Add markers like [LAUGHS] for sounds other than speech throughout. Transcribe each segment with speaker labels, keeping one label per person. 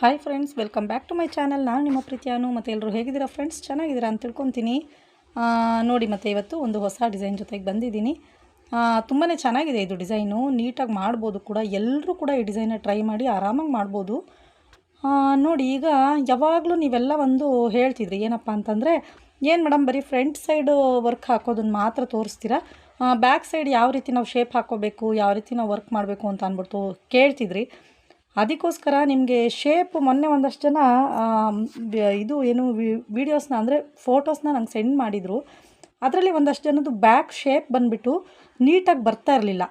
Speaker 1: Hi friends welcome back to my channel ನಾನು ನಿಮ್ಮ ಪ್ರೀತಿಯಾನು ಮತ್ತು ಎಲ್ಲರೂ ಹೇಗಿದ್ದೀರಾ ಫ್ರೆಂಡ್ಸ್ ಚೆನ್ನಾಗಿದ್ದೀರಾ ಅಂತ ತಿಳ್ಕೊತೀನಿ. ನೋಡಿ ಮತ್ತು ಇವತ್ತು ಒಂದು ಹೊಸ ಡಿಸೈನ್ ಜೊತೆಗೆ ಬಂದಿದ್ದೀನಿ. ತುಂಬಾ ಚೆನ್ನಾಗಿದೆ ಇದು ಡಿಸೈನು ನೀಟಾಗಿ ಮಾಡ್ಬೋದು ಕೂಡ. ಎಲ್ಲರೂ ಕೂಡ ಈ ಡಿಸೈನ ಟ್ರೈ ಮಾಡಿ ಆರಾಮಾಗಿ ಮಾಡ್ಬೋದು. ನೋಡಿ ಈಗ ಯಾವಾಗಲೂ ನೀವೆಲ್ಲ ಒಂದು ಹೇಳ್ತಿದ್ರಿ, ಏನಪ್ಪ ಅಂತಂದರೆ, ಏನು ಮೇಡಮ್ ಬರೀ ಫ್ರಂಟ್ ಸೈಡು ವರ್ಕ್ ಹಾಕೋದನ್ನು ಮಾತ್ರ ತೋರಿಸ್ತೀರಾ? ಬ್ಯಾಕ್ ಸೈಡ್ ಯಾವ ರೀತಿ ನಾವು ಶೇಪ್ ಹಾಕೋಬೇಕು, ಯಾವ ರೀತಿ ನಾವು ವರ್ಕ್ ಮಾಡಬೇಕು ಅಂತ ಅಂದ್ಬಿಟ್ಟು ಕೇಳ್ತಿದ್ರಿ. ಅದಕ್ಕೋಸ್ಕರ ನಿಮಗೆ ಶೇಪ್ ಮೊನ್ನೆ ಒಂದಷ್ಟು ಜನ ಇದು ಏನು ವಿಡಿಯೋಸ್ನ ಅಂದರೆ ಫೋಟೋಸ್ನ ನಂಗೆ ಸೆಂಡ್ ಮಾಡಿದರು. ಅದರಲ್ಲಿ ಒಂದಷ್ಟು ಜನದ್ದು ಬ್ಯಾಕ್ ಶೇಪ್ ಬಂದುಬಿಟ್ಟು ನೀಟಾಗಿ ಬರ್ತಾ ಇರಲಿಲ್ಲ.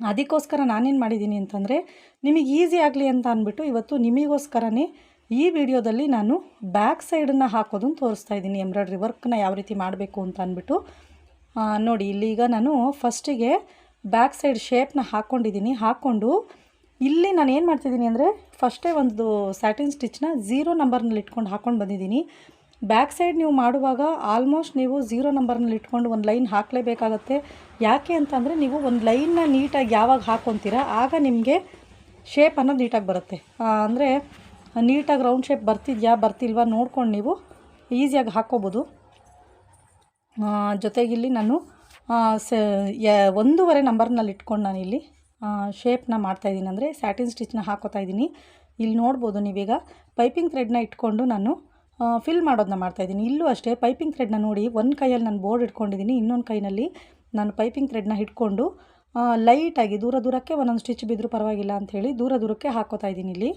Speaker 1: ಅದಕ್ಕೋಸ್ಕರ ನಾನೇನು ಮಾಡಿದ್ದೀನಿ ಅಂತಂದರೆ, ನಿಮಗೆ ಈಸಿ ಆಗಲಿ ಅಂತ ಅಂದ್ಬಿಟ್ಟು ಇವತ್ತು ನಿಮಗೋಸ್ಕರನೇ ಈ ವಿಡಿಯೋದಲ್ಲಿ ನಾನು ಬ್ಯಾಕ್ ಸೈಡನ್ನು ಹಾಕೋದನ್ನು ತೋರಿಸ್ತಾ ಇದ್ದೀನಿ. ಎಂಬ್ರಾಯ್ಡ್ರಿ ವರ್ಕ್ನ ಯಾವ ರೀತಿ ಮಾಡಬೇಕು ಅಂತ ಅಂದ್ಬಿಟ್ಟು ನೋಡಿ ಇಲ್ಲಿ ಈಗ ನಾನು ಫಸ್ಟಿಗೆ ಬ್ಯಾಕ್ ಸೈಡ್ ಶೇಪ್ನ ಹಾಕ್ಕೊಂಡಿದ್ದೀನಿ ಹಾಕ್ಕೊಂಡು ಇಲ್ಲಿ ನಾನು ಏನು ಮಾಡ್ತಿದ್ದೀನಿ ಅಂದರೆ ಫಸ್ಟೇ ಒಂದು ಸ್ಯಾಟಿನ್ ಸ್ಟಿಚ್ನ ಝೀರೋ ನಂಬರ್ನಲ್ಲಿ ಇಟ್ಕೊಂಡು ಹಾಕ್ಕೊಂಡು ಬಂದಿದ್ದೀನಿ. ಬ್ಯಾಕ್ ಸೈಡ್ ನೀವು ಮಾಡುವಾಗ ಆಲ್ಮೋಸ್ಟ್ ನೀವು ಝೀರೋ ನಂಬರ್ನಲ್ಲಿ ಇಟ್ಕೊಂಡು ಒಂದು ಲೈನ್ ಹಾಕಲೇಬೇಕಾಗತ್ತೆ. ಯಾಕೆ ಅಂತಂದರೆ ನೀವು ಒಂದು ಲೈನ್ನ ನೀಟಾಗಿ ಯಾವಾಗ ಹಾಕ್ಕೊತೀರಾ ಆಗ ನಿಮಗೆ ಶೇಪ್ ಅನ್ನೋದು ನೀಟಾಗಿ ಬರುತ್ತೆ. ಅಂದರೆ ನೀಟಾಗಿ ರೌಂಡ್ ಶೇಪ್ ಬರ್ತಿದ್ಯಾ, ಬರ್ತಿಲ್ವಾ ನೋಡ್ಕೊಂಡು ನೀವು ಈಸಿಯಾಗಿ ಹಾಕ್ಕೋಬೋದು ಜೊತೆಗಿಲ್ಲಿ ನಾನು ಸ ಒಂದೂವರೆ ನಂಬರ್ನಲ್ಲಿ ಇಟ್ಕೊಂಡು ನಾನಿಲ್ಲಿ ಶೇಪ್ನ ಮಾಡ್ತಾಯಿದ್ದೀನಿ ಅಂದರೆ ಸ್ಯಾಟಿನ್ ಸ್ಟಿಚ್ನ ಹಾಕೋತಾ ಇದ್ದೀನಿ. ಇಲ್ಲಿ ನೋಡ್ಬೋದು ನೀವೀಗ ಪೈಪಿಂಗ್ ಥ್ರೆಡ್ನ ಇಟ್ಕೊಂಡು ನಾನು ಫಿಲ್ ಮಾಡೋದನ್ನ ಮಾಡ್ತಾಯಿದ್ದೀನಿ ಇಲ್ಲೂ ಅಷ್ಟೇ ಪೈಪಿಂಗ್ ಥ್ರೆಡ್ನ ನೋಡಿ ಒಂದು ಕೈಯಲ್ಲಿ ನಾನು ಬೋರ್ಡ್ ಇಟ್ಕೊಂಡಿದ್ದೀನಿ. ಇನ್ನೊಂದು ಕೈನಲ್ಲಿ ನಾನು ಪೈಪಿಂಗ್ ಥ್ರೆಡ್ನ ಹಿಡ್ಕೊಂಡು ಲೈಟಾಗಿ ದೂರ ದೂರಕ್ಕೆ ಒಂದೊಂದು ಸ್ಟಿಚ್ ಬಿದ್ದರೂ ಪರವಾಗಿಲ್ಲ ಅಂಥೇಳಿ ದೂರ ದೂರಕ್ಕೆ ಹಾಕೋತಾ ಇದ್ದೀನಿ ಇಲ್ಲಿ.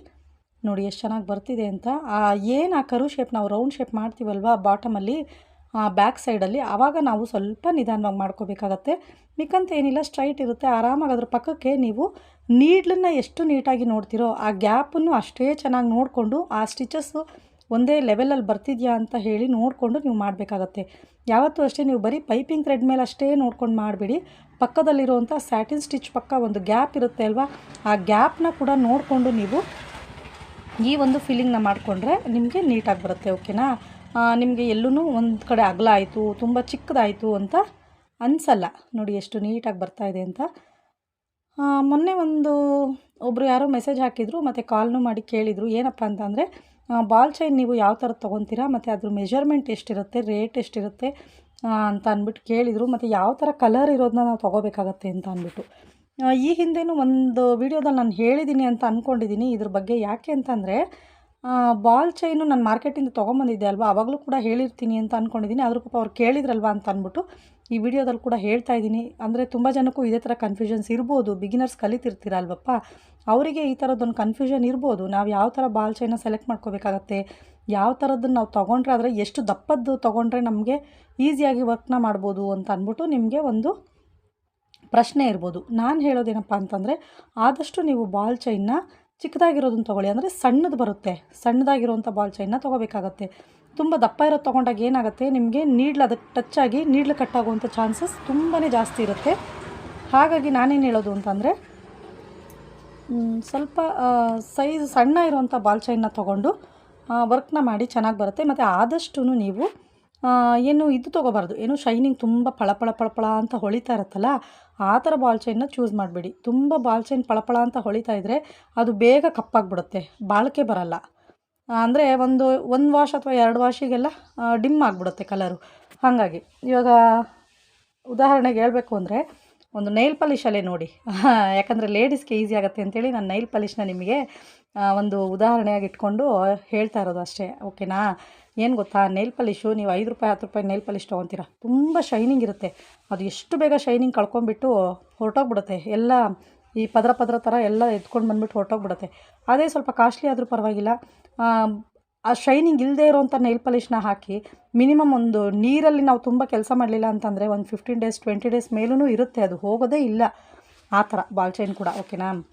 Speaker 1: ನೋಡಿ ಎಷ್ಟು ಚೆನ್ನಾಗಿ ಬರ್ತಿದೆ ಅಂತ. ಏನು ಆ ಕರು ಶೇಪ್ ನಾವು ರೌಂಡ್ ಶೇಪ್ ಮಾಡ್ತೀವಲ್ವ ಬಾಟಮಲ್ಲಿ ಬ್ಯಾಕ್ ಸೈಡಲ್ಲಿ ಆವಾಗ ನಾವು ಸ್ವಲ್ಪ ನಿಧಾನವಾಗಿ ಮಾಡ್ಕೋಬೇಕಾಗತ್ತೆ. ಮಿಕ್ಕಂತ ಏನಿಲ್ಲ ಸ್ಟ್ರೈಟ್ ಇರುತ್ತೆ. ಆರಾಮಾಗಿ ಅದ್ರ ಪಕ್ಕಕ್ಕೆ ನೀವು ನೀಡ್ಲನ್ನು ಎಷ್ಟು ನೀಟಾಗಿ ನೋಡ್ತೀರೋ ಆ ಗ್ಯಾಪನ್ನು ಅಷ್ಟೇ ಚೆನ್ನಾಗಿ ನೋಡಿಕೊಂಡು ಆ ಸ್ಟಿಚಸ್ಸು ಒಂದೇ ಲೆವೆಲಲ್ಲಿ ಬರ್ತಿದ್ಯಾ ಅಂತ ಹೇಳಿ ನೋಡಿಕೊಂಡು ನೀವು ಮಾಡಬೇಕಾಗತ್ತೆ. ಯಾವತ್ತೂ ಅಷ್ಟೇ ನೀವು ಬರೀ ಪೈಪಿಂಗ್ ಥ್ರೆಡ್ ಮೇಲೆ ಅಷ್ಟೇ ನೋಡ್ಕೊಂಡು ಮಾಡಬೇಡಿ. ಪಕ್ಕದಲ್ಲಿರುವಂಥ ಸ್ಯಾಟಿನ್ ಸ್ಟಿಚ್ ಪಕ್ಕ ಒಂದು ಗ್ಯಾಪ್ ಇರುತ್ತೆ ಅಲ್ವಾ? ಆ ಗ್ಯಾಪ್ನ ಕೂಡ ನೋಡಿಕೊಂಡು ನೀವು ಈ ಒಂದು ಫೀಲಿಂಗ್ನ ಮಾಡಿಕೊಂಡ್ರೆ ನಿಮಗೆ ನೀಟಾಗಿ ಬರುತ್ತೆ ಓಕೆನಾ ನಿಮಗೆ ಎಲ್ಲೂ ಒಂದು ಕಡೆ ಅಗಲ ಆಯಿತು, ತುಂಬ ಚಿಕ್ಕದಾಯಿತು ಅಂತ ಅನಿಸಲ್ಲ. ನೋಡಿ ಎಷ್ಟು ನೀಟಾಗಿ ಬರ್ತಾ ಇದೆ ಅಂತ. ಮೊನ್ನೆ ಒಂದು ಒಬ್ಬರು ಯಾರೋ ಮೆಸೇಜ್ ಹಾಕಿದರು, ಮತ್ತು ಕಾಲ್ನು ಮಾಡಿ ಕೇಳಿದರು. ಏನಪ್ಪ ಅಂತಂದರೆ ಬಾಲ್ ಚೈನ್ ನೀವು ಯಾವ ಥರ ತೊಗೊತೀರಾ, ಮತ್ತು ಅದ್ರ ಮೆಜರ್ಮೆಂಟ್ ಎಷ್ಟಿರುತ್ತೆ ರೇಟ್ ಎಷ್ಟಿರುತ್ತೆ ಅಂತ ಅಂದ್ಬಿಟ್ಟು ಕೇಳಿದರು. ಮತ್ತು ಯಾವ ಥರ ಕಲರ್ ಇರೋದನ್ನ ನಾವು ತೊಗೋಬೇಕಾಗತ್ತೆ ಅಂತ ಅಂದ್ಬಿಟ್ಟು. ಈ ಹಿಂದೆನೂ ಒಂದು ವಿಡಿಯೋದಲ್ಲಿ ನಾನು ಹೇಳಿದ್ದೀನಿ ಅಂತ ಅಂದ್ಕೊಂಡಿದ್ದೀನಿ ಇದ್ರ ಬಗ್ಗೆ ಯಾಕೆ ಅಂತಂದರೆ ಬಾಲ್ ಚೈನು ನಾನು ಮಾರ್ಕೆಟಿಂದ ತೊಗೊಂಬಂದಿದ್ದೆ ಅಲ್ವಾ? ಅವಾಗಲೂ ಕೂಡ ಹೇಳಿರ್ತೀನಿ ಅಂತ ಅಂದ್ಕೊಂಡಿದ್ದೀನಿ ಆದರೂ ಪಾಪ ಅವ್ರು ಕೇಳಿದ್ರಲ್ವಾ ಅಂತ ಅಂದ್ಬಿಟ್ಟು ಈ ವಿಡಿಯೋದಲ್ಲಿ ಕೂಡ ಹೇಳ್ತಾ ಇದ್ದೀನಿ. ಅಂದರೆ ತುಂಬ ಜನಕ್ಕೂ ಇದೇ ಥರ ಕನ್ಫ್ಯೂಷನ್ಸ್ ಇರ್ಬೋದು. ಬಿಗಿನರ್ಸ್ ಕಲಿತಿರ್ತೀರಲ್ವಪ್ಪ. ಅವರಿಗೆ ಈ ಥರದ್ದೊಂದು ಕನ್ಫ್ಯೂಷನ್ ಇರ್ಬೋದು. ನಾವು ಯಾವ ಥರ ಬಾಲ್ ಚೈನ ಸೆಲೆಕ್ಟ್ ಮಾಡ್ಕೋಬೇಕಾಗತ್ತೆ? ಯಾವ ಥರದ್ದನ್ನು ನಾವು ತೊಗೊಂಡ್ರೆ ಆದರೆ ಎಷ್ಟು ದಪ್ಪದ್ದು ತೊಗೊಂಡ್ರೆ ನಮಗೆ ಈಸಿಯಾಗಿ ವರ್ಕ್ನ ಮಾಡ್ಬೋದು ಅಂತ ಅಂದ್ಬಿಟ್ಟು ನಿಮಗೆ ಒಂದು ಪ್ರಶ್ನೆ ಇರ್ಬೋದು. ನಾನು ಹೇಳೋದೇನಪ್ಪ ಅಂತಂದರೆ, ಆದಷ್ಟು ನೀವು ಬಾಲ್ ಚೈನ್ನ ಚಿಕ್ಕದಾಗಿರೋದನ್ನ ತೊಗೊಳ್ಳಿ. ಅಂದರೆ ಸಣ್ಣದು ಬರುತ್ತೆ. ಸಣ್ಣದಾಗಿರುವಂಥ ಬಾಲ್ ಚೈನ್ನ ತೊಗೋಬೇಕಾಗತ್ತೆ. ತುಂಬ ದಪ್ಪ ಇರೋದು ತೊಗೊಂಡಾಗ ಏನಾಗುತ್ತೆ? ನಿಮಗೆ ನೀಡ್ಲು ಅದಕ್ಕೆ ಟಚ್ ಆಗಿ ನೀಡ್ಲು ಕಟ್ಟಾಗುವಂಥ ಚಾನ್ಸಸ್ ತುಂಬಾ ಜಾಸ್ತಿ ಇರುತ್ತೆ. ಹಾಗಾಗಿ ನಾನೇನು ಹೇಳೋದು ಅಂತಂದರೆ ಸ್ವಲ್ಪ ಸೈಜ್ ಸಣ್ಣ ಇರುವಂಥ ಬಾಲ್ ಚೈನ್ನ ತೊಗೊಂಡು ವರ್ಕ್ನ ಮಾಡಿ ಚೆನ್ನಾಗಿ ಬರುತ್ತೆ. ಮತ್ತು ಆದಷ್ಟು ನೀವು ಏನು ಇದು ತೊಗೋಬಾರ್ದು. ಏನು ಶೈನಿಂಗ್ ತುಂಬ ಪಳಪಳ ಪಳಪಳ ಅಂತ ಹೊಳಿತಾ ಇರುತ್ತಲ್ಲ, ಆ ಥರ ಬಾಲ್ ಚೈನ್ನ ಚೂಸ್ ಮಾಡಬೇಡಿ. ತುಂಬ ಬಾಲ್ ಚೈನ್ ಪಳಪಳ ಅಂತ ಹೊಳಿತಾ ಇದ್ದರೆ ಅದು ಬೇಗ ಕಪ್ಪಾಗ್ಬಿಡುತ್ತೆ. ಬಾಳಿಕೆ ಬರಲ್ಲ. ಅಂದರೆ ಒಂದು ಒಂದು ವಾಶ್ ಅಥವಾ ಎರಡು ವಾಶಿಗೆಲ್ಲ ಡಿಮ್ ಆಗಿಬಿಡುತ್ತೆ ಕಲರು ಹಾಗಾಗಿ, ಇವಾಗ ಉದಾಹರಣೆಗೆ ಹೇಳಬೇಕು ಅಂದರೆ, ಒಂದು ನೈಲ್ ಪಾಲಿಷಲ್ಲೇ ನೋಡಿ. [LAUGHS] ಯಾಕಂದರೆ ಲೇಡೀಸ್ಗೆ ಈಸಿ ಆಗುತ್ತೆ ಅಂತೇಳಿ ನಾನು ನೈಲ್ ಪಾಲಿಷ್ನ ನಿಮಗೆ ಒಂದು ಉದಾಹರಣೆಯಾಗಿ ಇಟ್ಕೊಂಡು ಹೇಳ್ತಾ ಇರೋದು ಅಷ್ಟೇ. ಓಕೆನಾ ಏನು ಗೊತ್ತಾ? ನೇಲ್ ಪಾಲಿಶು ನೀವು ಐದು ರೂಪಾಯಿ ಹತ್ತು ರೂಪಾಯಿ ನೇಲ್ ಪಾಲಿಶ್ ತೊಗೊತೀರ. ತುಂಬ ಶೈನಿಂಗ್ ಇರುತ್ತೆ. ಅದು ಎಷ್ಟು ಬೇಗ ಶೈನಿಂಗ್ ಕಳ್ಕೊಂಬಿಟ್ಟು ಹೊರಟೋಗ್ಬಿಡುತ್ತೆ. ಎಲ್ಲ ಈ ಪದರ ಪದರ ಥರ ಎಲ್ಲ ಎತ್ಕೊಂಡು ಬಂದುಬಿಟ್ಟು ಹೊರಟೋಗ್ಬಿಡುತ್ತೆ. ಅದೇ ಸ್ವಲ್ಪ ಕಾಸ್ಟ್ಲಿ ಆದರೂ ಪರವಾಗಿಲ್ಲ. ಆ, ಆ ಶೈನಿಂಗ್ ಇಲ್ಲದೆ ಇರೋವಂಥ ನೈಲ್ ಪಾಲಿಶ್ನ ಹಾಕಿ ಮಿನಿಮಮ್ ಒಂದು ನೀರಲ್ಲಿ ನಾವು ತುಂಬ ಕೆಲಸ ಮಾಡಲಿಲ್ಲ ಅಂತಂದರೆ ಒಂದು ಫಿಫ್ಟೀನ್ ಡೇಸ್ ಟ್ವೆಂಟಿ ಡೇಸ್ ಮೇಲೂ ಇರುತ್ತೆ. ಅದು ಹೋಗೋದೇ ಇಲ್ಲ. ಆ ಥರ ಬಾಲ್ ಚೈನ್ ಕೂಡ. ಓಕೆನಾ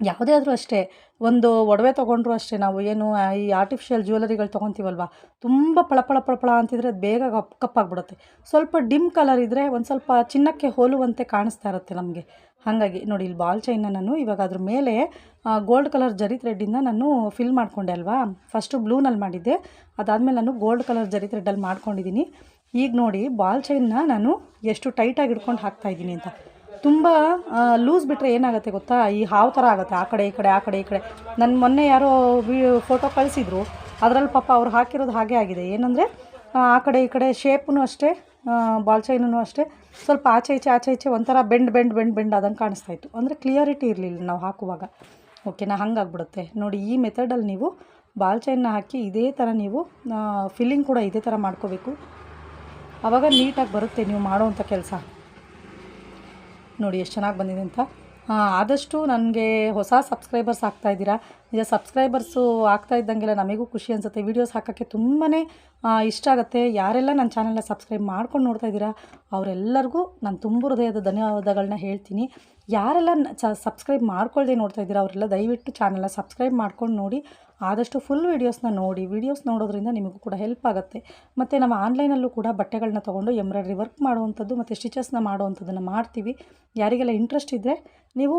Speaker 1: ಯಾವುದೇ ಆದರೂ ಅಷ್ಟೇ, ಒಂದು ಒಡವೆ ತೊಗೊಂಡ್ರು ಅಷ್ಟೇ ನಾವು ಏನು ಈ ಆರ್ಟಿಫಿಷಿಯಲ್ ಜ್ಯುವೆಲರಿಗಳು ತೊಗೊತೀವಲ್ವ? ತುಂಬ ಪಳಪಳ ಪಳಪಳ ಅಂತಿದ್ರೆ ಅದು ಬೇಗ ಕಪ್, ಕಪ್ಪಾಗ್ಬಿಡುತ್ತೆ. ಸ್ವಲ್ಪ ಡಿಮ್ ಕಲರ್ ಇದ್ದರೆ ಒಂದು ಸ್ವಲ್ಪ ಚಿನ್ನಕ್ಕೆ ಹೋಲುವಂತೆ ಕಾಣಿಸ್ತಾ ಇರುತ್ತೆ ನಮಗೆ. ಹಾಗಾಗಿ ನೋಡಿ, ಇಲ್ಲಿ ಬಾಲ್ ಚೈನ ನಾನು ಇವಾಗ ಅದ್ರ ಮೇಲೆ ಗೋಲ್ಡ್ ಕಲರ್ ಜರಿ ಥ್ರೆಡ್ಡಿಂದ ನಾನು ಫಿಲ್ ಮಾಡಿಕೊಂಡೆ ಅಲ್ವಾ? ಫಸ್ಟು ಬ್ಲೂನಲ್ಲಿ ಮಾಡಿದ್ದೆ. ಅದಾದಮೇಲೆ ನಾನು ಗೋಲ್ಡ್ ಕಲರ್ ಜರಿ ಥ್ರೆಡ್ಡಲ್ಲಿ ಮಾಡ್ಕೊಂಡಿದ್ದೀನಿ ಈಗ ನೋಡಿ ಬಾಲ್ ಚೈನ್ನ ನಾನು ಎಷ್ಟು ಟೈಟಾಗಿ ಹಿಡ್ಕೊಂಡು ಹಾಕ್ತಾಯಿದ್ದೀನಿ ಅಂತ. ತುಂಬ ಲೂಸ್ ಬಿಟ್ಟರೆ ಏನಾಗುತ್ತೆ ಗೊತ್ತಾ? ಈ ಹಾವು ಥರ ಆಗುತ್ತೆ. ಆ ಕಡೆ, ಈ ಕಡೆ, ಆ ಕಡೆ, ಈ ಕಡೆ. ನನ್ನ ಮೊನ್ನೆ ಯಾರೋ ಫೋಟೋ ಕಳಿಸಿದ್ರು. ಅದರಲ್ಲಿ ಪಾಪ ಅವ್ರು ಹಾಕಿರೋದು ಹಾಗೆ ಆಗಿದೆ. ಏನಂದರೆ, ಆ ಕಡೆ, ಈ ಕಡೆ ಶೇಪೂ ಅಷ್ಟೇ ಬಾಲ್ ಚೈನೂ ಅಷ್ಟೇ. ಸ್ವಲ್ಪ ಆಚೆ, ಈಚೆ ಆಚೆ, ಈಚೆ ಒಂಥರ ಬೆಂಡ್ ಬೆಂಡ್ ಬೆಂಡ್ ಬೆಂಡ್ ಆದಂಗೆ ಕಾಣಿಸ್ತಾ ಇತ್ತು. ಅಂದರೆ ಕ್ಲಿಯರಿಟಿ ಇರಲಿಲ್ಲ ನಾವು ಹಾಕುವಾಗ. ಓಕೆನಾ ಹಂಗಾಗ್ಬಿಡುತ್ತೆ. ನೋಡಿ, ಈ ಮೆಥಡಲ್ಲಿ ನೀವು ಬಾಲ್ ಚೈನ್ನ ಹಾಕಿ ಇದೇ ಥರ ನೀವು ಫಿಲ್ಲಿಂಗ್ ಕೂಡ ಇದೇ ಥರ ಮಾಡ್ಕೋಬೇಕು. ಆವಾಗ ನೀಟಾಗಿ ಬರುತ್ತೆ ನೀವು ಮಾಡೋವಂಥ ಕೆಲಸ. ನೋಡಿ ಎಷ್ಟು ಚೆನ್ನಾಗಿ ಬಂದಿದೆ ಅಂತ. ಆದಷ್ಟು ನನಗೆ ಹೊಸ ಸಬ್ಸ್ಕ್ರೈಬರ್ಸ್ ಆಗ್ತಾ ಇದ್ದೀರಾ. ನಿಜ ಸಬ್ಸ್ಕ್ರೈಬರ್ಸು ಆಗ್ತಾ ಇದ್ದಂಗೆಲ್ಲ ನಮಗೂ ಖುಷಿ ಅನಿಸುತ್ತೆ. ವೀಡಿಯೋಸ್ ಹಾಕೋಕ್ಕೆ ತುಂಬಾ ಇಷ್ಟ ಆಗುತ್ತೆ. ಯಾರೆಲ್ಲ ನನ್ನ ಚಾನಲ್ನ ಸಬ್ಸ್ಕ್ರೈಬ್ ಮಾಡ್ಕೊಂಡು ನೋಡ್ತಾ ಇದ್ದೀರಾ, ಅವರೆಲ್ಲರಿಗೂ ನಾನು ತುಂಬ ಹೃದಯದ ಧನ್ಯವಾದಗಳನ್ನ ಹೇಳ್ತೀನಿ. ಯಾರೆಲ್ಲ ಚ ಸಬ್ಸ್ಕ್ರೈಬ್ ಮಾಡ್ಕೊಳ್ಳದೆ ನೋಡ್ತಾ ಇದ್ದೀರಾ, ಅವರೆಲ್ಲ ದಯವಿಟ್ಟು ಚಾನಲ್ನ ಸಬ್ಸ್ಕ್ರೈಬ್ ಮಾಡ್ಕೊಂಡು ನೋಡಿ, ಆದಷ್ಟು ಫುಲ್ ವೀಡಿಯೋಸ್ನ ನೋಡಿ. ವೀಡಿಯೋಸ್ ನೋಡೋದ್ರಿಂದ ನಿಮಗೂ ಕೂಡ ಹೆಲ್ಪ್ ಆಗುತ್ತೆ. ಮತ್ತು ನಮ್ಮ ಆನ್ಲೈನಲ್ಲೂ ಕೂಡ ಬಟ್ಟೆಗಳನ್ನ ತೊಗೊಂಡು ಎಂಬ್ರಾಯ್ಡ್ರಿ ವರ್ಕ್ ಮಾಡುವಂಥದ್ದು ಮತ್ತು ಸ್ಟಿಚಸ್ನ ಮಾಡುವಂಥದ್ದನ್ನು ಮಾಡ್ತೀವಿ. ಯಾರಿಗೆಲ್ಲ ಇಂಟ್ರೆಸ್ಟ್ ಇದ್ದರೆ ನೀವು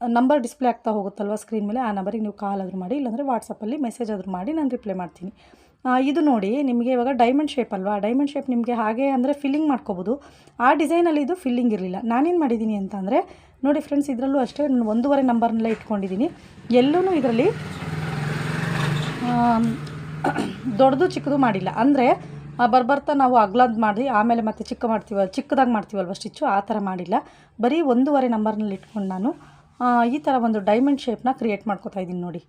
Speaker 1: ನಂಬರ್ ಡಿಸ್ಪ್ಲೇ ಆಗ್ತಾ ಹೋಗುತ್ತಲ್ವ ಸ್ಕ್ರೀನ್ ಮೇಲೆ, ಆ ನಂಬರಿಗೆ ನೀವು ಕಾಲ್ ಆದರೂ ಮಾಡಿ, ಇಲ್ಲಾಂದರೆ ವಾಟ್ಸಪ್ಪಲ್ಲಿ ಮೆಸೇಜ್ ಆದರೂ ಮಾಡಿ, ನಾನು ರಿಪ್ಲೈ ಮಾಡ್ತೀನಿ. ಇದು ನೋಡಿ, ನಿಮಗೆ ಇವಾಗ ಡೈಮಂಡ್ ಶೇಪ್ ಅಲ್ವಾ? ಡೈಮಂಡ್ ಶೇಪ್ ನಿಮಗೆ ಹಾಗೆ ಅಂದರೆ ಫಿಲ್ಲಿಂಗ್ ಮಾಡ್ಕೋಬೋದು. ಆ ಡಿಸೈನಲ್ಲಿ ಇದು ಫಿಲ್ಲಿಂಗ್ ಇರಲಿಲ್ಲ. ನಾನೇನು ಮಾಡಿದ್ದೀನಿ ಅಂತ ಅಂದರೆ, ನೋಡಿ ಫ್ರೆಂಡ್ಸ್ ಇದರಲ್ಲೂ ಅಷ್ಟೇ ನಾನು ಒಂದೂವರೆ ನಂಬರ್ನೆಲ್ಲ ಇಟ್ಕೊಂಡಿದ್ದೀನಿ ಎಲ್ಲೂ ಇದರಲ್ಲಿ ದೊಡ್ಡದು ಚಿಕ್ಕದು ಮಾಡಿಲ್ಲ. ಅಂದರೆ ಬರ್ಬರ್ತಾ ನಾವು ಅಗ್ಲದ್ದು ಮಾಡಿ ಆಮೇಲೆ ಮತ್ತೆ ಚಿಕ್ಕ ಮಾಡ್ತೀವ, ಚಿಕ್ಕದಾಗಿ ಮಾಡ್ತೀವಲ್ವ ಸ್ಟಿಚ್ಚು ಆ ಥರ ಮಾಡಿಲ್ಲ. ಬರೀ ಒಂದೂವರೆ ನಂಬರ್ನಲ್ಲಿ ಇಟ್ಕೊಂಡು ನಾನು ಈ ಥರ ಒಂದು ಡೈಮಂಡ್ ಶೇಪ್ನ ಕ್ರಿಯೇಟ್ ಮಾಡ್ಕೋತಾ ಇದ್ದೀನಿ ನೋಡಿ.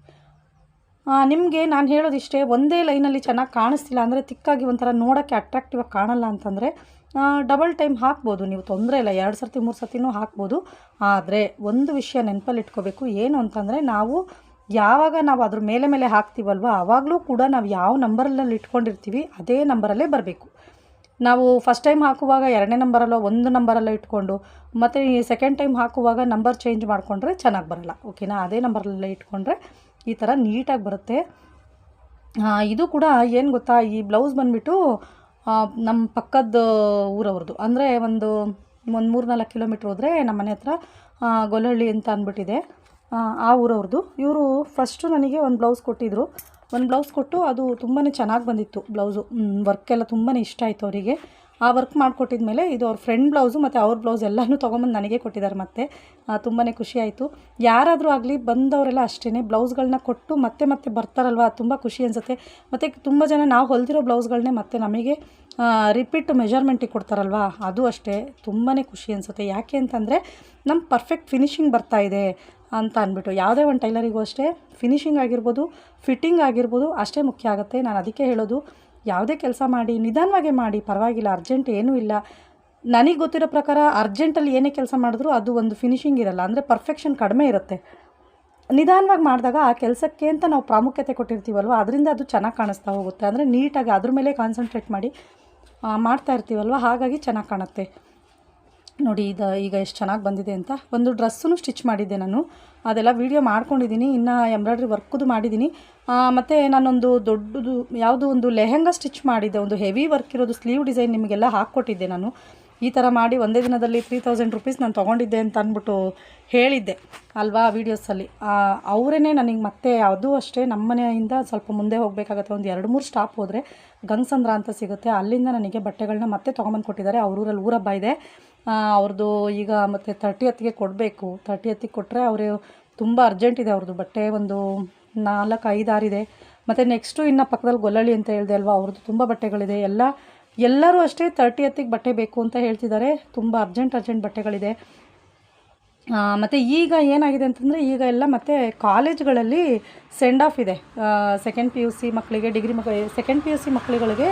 Speaker 1: ನಿಮಗೆ ನಾನು ಹೇಳೋದಿಷ್ಟೇ, ಒಂದೇ ಲೈನಲ್ಲಿ ಚೆನ್ನಾಗಿ ಕಾಣಿಸ್ತಿಲ್ಲ ಅಂದರೆ ತಿಕ್ಕಾಗಿ ಒಂಥರ ನೋಡೋಕ್ಕೆ ಅಟ್ರಾಕ್ಟಿವ್ ಆಗಿ ಕಾಣಲ್ಲ ಅಂತಂದರೆ ಡಬಲ್ ಟೈಮ್ ಹಾಕ್ಬೋದು. ನೀವು ತೊಂದರೆ ಇಲ್ಲ, ಎರಡು ಸರ್ತಿ, ಮೂರು ಸರ್ತಿನೂ ಹಾಕ್ಬೋದು. ಆದರೆ ಒಂದು ವಿಷಯ ನೆನಪಲ್ಲಿ ಇಟ್ಕೋಬೇಕು, ಏನು ಅಂತಂದರೆ ನಾವು ಯಾವಾಗ ನಾವು ಅದ್ರ ಮೇಲೆ ಮೇಲೆ ಹಾಕ್ತೀವಲ್ವ ಆವಾಗಲೂ ಕೂಡ ನಾವು ಯಾವ ನಂಬರಲ್ಲಿ ಇಟ್ಕೊಂಡಿರ್ತೀವಿ, ಅದೇ ನಂಬರಲ್ಲೇ ಬರಬೇಕು. ನಾವು ಫಸ್ಟ್ ಟೈಮ್ ಹಾಕುವಾಗ ಎರಡನೇ ನಂಬರಲ್ಲೋ ಒಂದು ನಂಬರಲ್ಲೋ ಇಟ್ಕೊಂಡು, ಮತ್ತು ಸೆಕೆಂಡ್ ಟೈಮ್ ಹಾಕುವಾಗ ನಂಬರ್ ಚೇಂಜ್ ಮಾಡಿಕೊಂಡ್ರೆ ಚೆನ್ನಾಗಿ ಬರಲ್ಲ. ಓಕೆನಾ ಅದೇ ನಂಬರಲ್ಲೇ ಇಟ್ಕೊಂಡ್ರೆ ಈ ಥರ ನೀಟಾಗಿ ಬರುತ್ತೆ. ಇದು ಕೂಡ ಏನು ಗೊತ್ತಾ ಈ ಬ್ಲೌಸ್ ಬಂದುಬಿಟ್ಟು ನಮ್ಮ ಪಕ್ಕದ ಊರವ್ರದ್ದು. ಅಂದರೆ ಒಂದು ಒಂದು ಮೂರು ನಾಲ್ಕು ಕಿಲೋಮೀಟ್ರ್ ಹೋದರೆ ನಮ್ಮ ಮನೆ ಹತ್ರ ಗೊಲ್ಲಹಳ್ಳಿ ಅಂತ ಅಂದ್ಬಿಟ್ಟಿದೆ. ಆ, ಊರವ್ರದ್ದು. ಇವರು ಫಸ್ಟು ನನಗೆ ಒಂದು ಬ್ಲೌಸ್ ಕೊಟ್ಟಿದ್ದರು ಒಂದು ಬ್ಲೌಸ್ ಕೊಟ್ಟು ಅದು ತುಂಬಾ ಚೆನ್ನಾಗಿ ಬಂದಿತ್ತು ಬ್ಲೌಸು ವರ್ಕೆಲ್ಲ ತುಂಬಾ ಇಷ್ಟ ಆಯಿತು ಅವರಿಗೆ. ಆ ವರ್ಕ್ ಮಾಡಿಕೊಟ್ಟಿದ್ಮೇಲೆ ಇದು ಅವ್ರ ಫ್ರೆಂಡ್ ಬ್ಲೌಸು ಮತ್ತು ಅವ್ರ ಬ್ಲೌಸ್ ಎಲ್ಲನೂ ತೊಗೊಂಬಂದು ನನಗೆ ಕೊಟ್ಟಿದ್ದಾರೆ ಮತ್ತೆ. ತುಂಬಾ ಖುಷಿ ಆಯಿತು. ಯಾರಾದರೂ ಆಗಲಿ ಬಂದವರೆಲ್ಲ ಅಷ್ಟೇ ಬ್ಲೌಸ್ಗಳನ್ನ ಕೊಟ್ಟು ಮತ್ತೆ ಮತ್ತೆ ಬರ್ತಾರಲ್ವ? ತುಂಬ ಖುಷಿ ಅನಿಸುತ್ತೆ. ಮತ್ತು ತುಂಬ ಜನ ನಾವು ಹೊಲಿದಿರೋ ಬ್ಲೌಸ್ಗಳನ್ನೇ ಮತ್ತೆ ನಮಗೆ ರಿಪೀಟ್ ಮೆಜರ್ಮೆಂಟಿಗೆ ಕೊಡ್ತಾರಲ್ವ? ಅದು ಅಷ್ಟೇ ತುಂಬಾ ಖುಷಿ ಅನಿಸುತ್ತೆ. ಯಾಕೆ ಅಂತಂದರೆ ನಮ್ಮ ಪರ್ಫೆಕ್ಟ್ ಫಿನಿಶಿಂಗ್ ಬರ್ತಾ ಇದೆ ಅಂತ ಅಂದ್ಬಿಟ್ಟು ಯಾವುದೇ ಒಂದು ಟೈಲರಿಗೂ ಅಷ್ಟೇ. ಫಿನಿಶಿಂಗ್ ಆಗಿರ್ಬೋದು ಫಿಟ್ಟಿಂಗ್ ಆಗಿರ್ಬೋದು ಅಷ್ಟೇ ಮುಖ್ಯ ಆಗುತ್ತೆ. ನಾನು ಅದಕ್ಕೆ ಹೇಳೋದು ಯಾವುದೇ ಕೆಲಸ ಮಾಡಿ, ನಿಧಾನವಾಗೇ ಮಾಡಿ, ಪರವಾಗಿಲ್ಲ, ಅರ್ಜೆಂಟ್ ಏನೂ ಇಲ್ಲ. ನನಗೆ ಗೊತ್ತಿರೋ ಪ್ರಕಾರ ಅರ್ಜೆಂಟಲ್ಲಿ ಏನೇ ಕೆಲಸ ಮಾಡಿದ್ರೂ ಅದು ಒಂದು ಫಿನಿಶಿಂಗ್ ಇರಲ್ಲ. ಅಂದರೆ ಪರ್ಫೆಕ್ಷನ್ ಕಡಿಮೆ ಇರುತ್ತೆ. ನಿಧಾನವಾಗಿ ಮಾಡಿದಾಗ ಆ ಕೆಲಸಕ್ಕೆ ಅಂತ ನಾವು ಪ್ರಾಮುಖ್ಯತೆ ಕೊಟ್ಟಿರ್ತೀವಲ್ವ, ಅದರಿಂದ ಅದು ಚೆನ್ನಾಗಿ ಕಾಣಿಸ್ತಾ ಹೋಗುತ್ತೆ. ಅಂದರೆ ನೀಟಾಗಿ ಅದ್ರ ಮೇಲೆ ಕಾನ್ಸಂಟ್ರೇಟ್ ಮಾಡಿ ಮಾಡ್ತಾ ಇರ್ತೀವಲ್ವ, ಹಾಗಾಗಿ ಚೆನ್ನಾಗಿ ಕಾಣುತ್ತೆ. ನೋಡಿ, ಇದು ಈಗ ಎಷ್ಟು ಚೆನ್ನಾಗಿ ಬಂದಿದೆ ಅಂತ. ಒಂದು ಡ್ರೆಸ್ಸೂ ಸ್ಟಿಚ್ ಮಾಡಿದ್ದೆ ನಾನು. ಅದೆಲ್ಲ ವೀಡಿಯೋ ಮಾಡ್ಕೊಂಡಿದ್ದೀನಿ ಇನ್ನು ಎಂಬ್ರಾಯ್ಡ್ರಿ ವರ್ಕುದು ಮಾಡಿದ್ದೀನಿ ಮತ್ತು ನಾನೊಂದು ದೊಡ್ಡದು, ಯಾವುದೋ ಒಂದು ಲೆಹೆಂಗಾ ಸ್ಟಿಚ್ ಮಾಡಿದ್ದೆ. ಒಂದು ಹೆವಿ ವರ್ಕ್ ಇರೋದು ಸ್ಲೀವ್ ಡಿಸೈನ್ ನಿಮಗೆಲ್ಲ ಹಾಕ್ಕೊಟ್ಟಿದ್ದೆ ನಾನು. ಈ ಥರ ಮಾಡಿ ಒಂದೇ ದಿನದಲ್ಲಿ ತ್ರೀ ತೌಸಂಡ್ ರುಪೀಸ್ ನಾನು ತೊಗೊಂಡಿದ್ದೆ ಅಂತ ಅಂದ್ಬಿಟ್ಟು ಹೇಳಿದ್ದೆ ಅಲ್ವಾ ವೀಡಿಯೋಸಲ್ಲಿ ಅವರೇ ನನಗೆ ಮತ್ತೆ ಅದು ಅಷ್ಟೇ ನಮ್ಮ ಮನೆಯಿಂದ ಸ್ವಲ್ಪ ಮುಂದೆ ಹೋಗಬೇಕಾಗತ್ತೆ. ಒಂದು ಎರಡು ಮೂರು ಸ್ಟಾಪ್ ಹೋದರೆ ಗಂಗಸಂದ್ರ ಅಂತ ಸಿಗುತ್ತೆ. ಅಲ್ಲಿಂದ ನನಗೆ ಬಟ್ಟೆಗಳನ್ನ ಮತ್ತೆ ತೊಗೊಂಬಂದು ಕೊಟ್ಟಿದ್ದಾರೆ. ಅವ್ರ ಊರಲ್ಲಿ ಊರಬ್ಬ ಇದೆ. ಅವ್ರದ್ದು ಈಗ ಮತ್ತೆ ತರ್ಟಿ ಹತ್ತಿಗೆ ಕೊಡಬೇಕು. ತರ್ಟಿ ಹತ್ತಿಗೆ ಕೊಟ್ಟರೆ ಅವರು ತುಂಬ ಅರ್ಜೆಂಟ್ ಇದೆ ಅವ್ರದ್ದು ಬಟ್ಟೆ. ಒಂದು ನಾಲ್ಕು ಐದಾರಿದೆ ಮತ್ತು ನೆಕ್ಸ್ಟು ಇನ್ನು ಪಕ್ಕದಲ್ಲಿ ಗೊಲ್ಲಳ್ಳಿ ಅಂತ ಹೇಳಿದೆ ಅಲ್ವಾ ಅವ್ರದ್ದು ತುಂಬ ಬಟ್ಟೆಗಳಿದೆ. ಎಲ್ಲ ಎಲ್ಲರೂ ಅಷ್ಟೇ ತರ್ಟಿ ಹತ್ತಿಗೆ ಬಟ್ಟೆ ಬೇಕು ಅಂತ ಹೇಳ್ತಿದ್ದಾರೆ. ತುಂಬ ಅರ್ಜೆಂಟ್ ಅರ್ಜೆಂಟ್ ಬಟ್ಟೆಗಳಿದೆ. ಮತ್ತು ಈಗ ಏನಾಗಿದೆ ಅಂತಂದರೆ ಈಗ ಎಲ್ಲ ಮತ್ತು ಕಾಲೇಜ್ಗಳಲ್ಲಿ ಸೆಂಡ್ ಆಫ್ ಇದೆ. ಸೆಕೆಂಡ್ ಪಿ ಯು ಸಿ ಮಕ್ಕಳಿಗೆ ಡಿಗ್ರಿ ಮಕ್ಕಳಿಗೆ ಸೆಕೆಂಡ್ ಪಿ ಯು ಸಿ ಮಕ್ಕಳುಗಳಿಗೆ